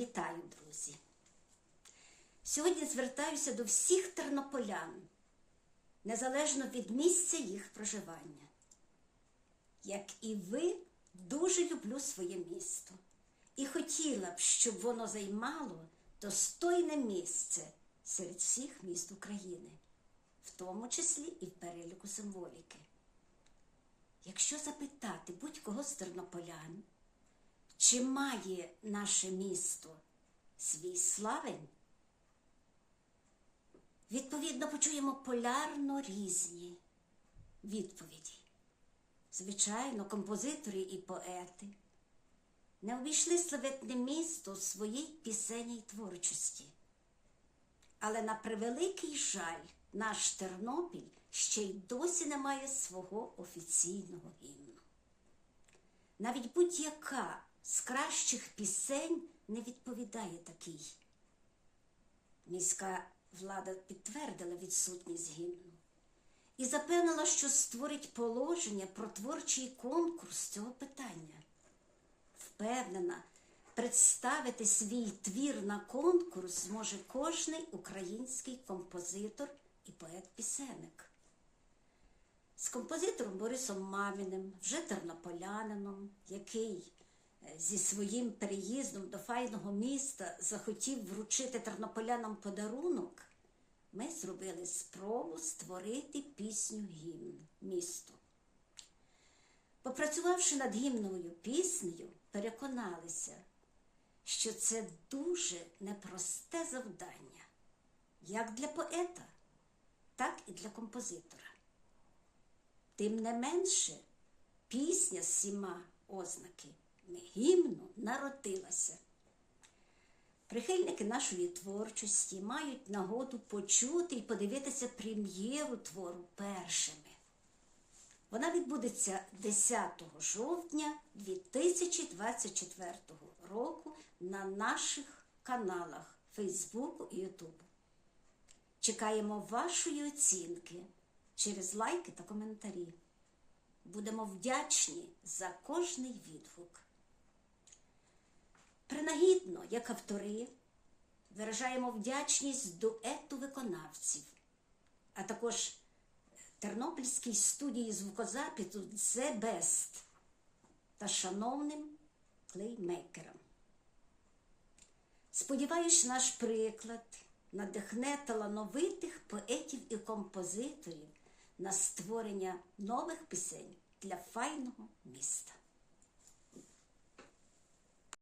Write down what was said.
Вітаю, друзі! Сьогодні звертаюся до всіх тернополян, незалежно від місця їх проживання. Як і ви, дуже люблю своє місто і хотіла б, щоб воно займало достойне місце серед всіх міст України, в тому числі і в переліку символіки. Якщо запитати будь-кого з тернополян, чи має наше місто свій славень? Відповідно, почуємо полярно різні відповіді. Звичайно, композитори і поети не обійшли славетне місто своїй пісенній творчості. Але на превеликий жаль, наш Тернопіль ще й досі не має свого офіційного гімну. Навіть будь-яка з кращих пісень не відповідає такій. Міська влада підтвердила відсутність гімну і запевнила, що створить положення про творчий конкурс цього питання. Впевнена, представити свій твір на конкурс зможе кожний український композитор і поет-пісенник. З композитором Борисом Маміним, вже тернополянином, який зі своїм переїздом до файного міста захотів вручити тернополянам подарунок, ми зробили спробу створити пісню гімн місту. Попрацювавши над гімновою піснею, переконалися, що це дуже непросте завдання, як для поета, так і для композитора. Тим не менше, пісня з всіма ознаки гімну народилася. Прихильники нашої творчості мають нагоду почути і подивитися прем'єру твору першими. Вона відбудеться 10 жовтня 2024 року на наших каналах Фейсбуку і Ютубу. Чекаємо вашої оцінки через лайки та коментарі. Будемо вдячні за кожний відгук. Принагідно, як автори, виражаємо вдячність дуету виконавців, а також Тернопільській студії звукозапису The Best та шановним клеймейкерам. Сподіваюсь, наш приклад надихне талановитих поетів і композиторів на створення нових пісень для файного міста.